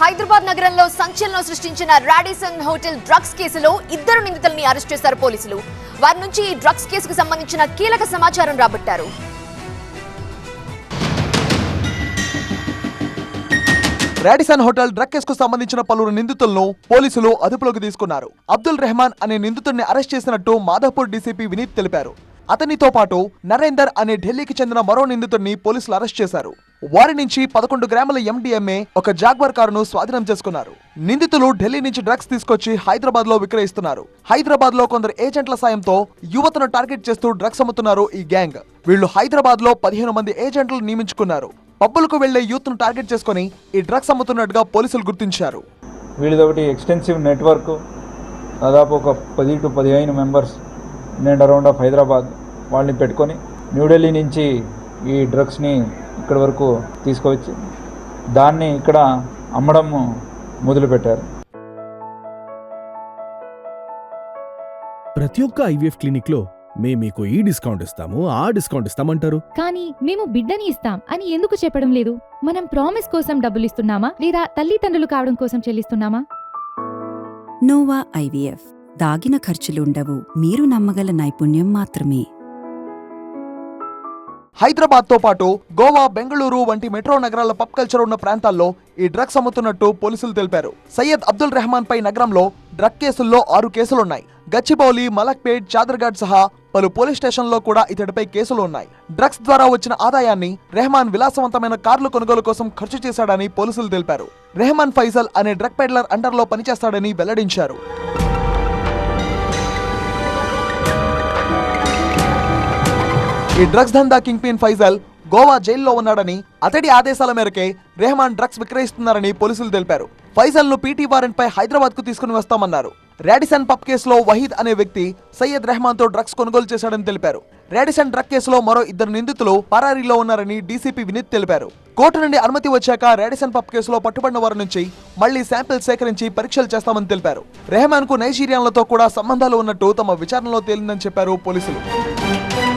హైదరాబాద్ నగరంలో సంచలనం సృష్టించిన రాడిసన్ హోటల్ డ్రగ్స్ కేసులో ఇద్దరు నిందితుల్ని అరెస్ట్ చేశారు పోలీసులు. వారి నుంచి ఈ డ్రగ్స్ కేసుకు సంబంధించిన కీలక సమాచారం రాబట్టారు. రాడిసన్ హోటల్ డ్రగ్ కేసుకు సంబంధించిన పలువురు నిందితులను పోలీసులు అదుపులోకి తీసుకున్నారు. అబ్దుల్ రెహమాన్ అనే నిందితుడిని అరెస్ట్ చేసినట్టు మాధాపూర్ డీసీపీ వినీత్ తెలిపారు. అతనితో పాటు నరేందర్ అనే ఢిల్లీకి చెందిన మరో నిందితుడిని పోలీసులు అరెస్ట్ చేశారు. వారి నుంచి పదకొండు గ్రాముల ఎండిఎంఏ ఒక జాగ్వర్ కారును స్వాధీనం చేసుకున్నారు. నిందితులు ఢిల్లీ నుంచి డ్రగ్స్ తీసుకొచ్చి హైదరాబాద్లో విక్రయిస్తున్నారు. హైదరాబాద్లో కొందరు ఏజెంట్ల సాయంతో యువతను టార్గెట్ చేస్తూ డ్రగ్స్ అమ్ముతున్నారు ఈ గ్యాంగ్. వీళ్ళు హైదరాబాద్లో పదిహేను మంది ఏజెంట్లు నియమించుకున్నారు. పబ్బులకు వెళ్ళే యూత్ను టార్గెట్ చేసుకుని ఈ డ్రగ్స్ అమ్ముతున్నట్టుగా పోలీసులు గుర్తించారు. వీళ్ళదొకటి ఎక్స్టెన్సివ్ నెట్వర్క్ దాదాపు ఒక పది టు పదిహేను మెంబర్స్ నేను అరౌండ్ ఆఫ్ హైదరాబాద్ వాళ్ళని పెట్టుకొని న్యూఢిల్లీ నుంచి ఈ డ్రగ్స్ని ఇక్కడి వరకు తీసుకువచ్చి దాన్ని ఇక్కడ అమ్మడం మొదలుపెట్టారు. ప్రతి ఒక్క ఐవీఎఫ్ క్లినిక్లో మేము మీకు ఈ డిస్కౌంట్ ఇస్తాము ఆ డిస్కౌంట్ ఇస్తామంటారు. కానీ మేము బిడ్డని ఇస్తాం అని ఎందుకు చెప్పడం లేదు? మనం ప్రామిస్ కోసం డబ్బులు ఇస్తున్నామా? లేదా తల్లిదండ్రులు కావడం కోసం చెల్లిస్తున్నామా? Nova IVF. దాగిన ఖర్చులుండవు. మీరు నమ్మగల నైపుణ్యం మాత్రమే. హైదరాబాద్తో పాటు గోవా బెంగళూరు వంటి మెట్రో నగరాల పబ్ కల్చర్ ఉన్న ప్రాంతాల్లో ఈ డ్రగ్స్ అమ్ముతున్నట్టు పోలీసులు తెలిపారు. సయ్యద్ అబ్దుల్ రెహమాన్ పై నగరంలో డ్రగ్ కేసుల్లో ఆరు కేసులున్నాయి. గచ్చిబౌలి మలక్పేట్ చాదర్ఘాట్ సహా పలు పోలీస్ స్టేషన్లో కూడా ఇతడిపై కేసులు ఉన్నాయి. డ్రగ్స్ ద్వారా వచ్చిన ఆదాయాన్ని రెహమాన్ విలాసవంతమైన కార్లు కొనుగోలు కోసం ఖర్చు చేశాడని పోలీసులు తెలిపారు. రెహమాన్ ఫైజల్ అనే డ్రగ్ పెడ్లర్ అండర్లో పనిచేస్తాడని వెల్లడించారు. ఈ డ్రగ్స్ దందా కింగ్ పిన్ ఫైజల్ గోవా జైల్లో ఉన్నాడని అతడి ఆదేశాల మేరకే రెహమాన్ డ్రగ్స్ విక్రయిస్తున్నారని పోలీసులు తెలిపారు. ఫైజల్ను పీటీ వారెంట్ పై హైదరాబాద్కు తీసుకుని వస్తామన్నారు. రాడిసన్ పబ్ కేసులో వహీద్ అనే వ్యక్తి సయ్యద్ రెహమాన్తో డ్రగ్స్ కొనుగోలు చేశాడని తెలిపారు. రాడిసన్ డ్రగ్ కేసులో మరో ఇద్దరు నిందితులు పరారీలో ఉన్నారని డీసీపీ వినీత్ తెలిపారు. కోర్టు నుండి అనుమతి వచ్చాక రాడిసన్ పబ్ కేసులో పట్టుబడిన వారి నుంచి మళ్ళీ శాంపిల్స్ సేకరించి పరీక్షలు చేస్తామని తెలిపారు. రెహమాన్కు నైజీరియాలతో కూడా సంబంధాలు ఉన్నట్టు తమ విచారణలో తేలిందని చెప్పారు పోలీసులు.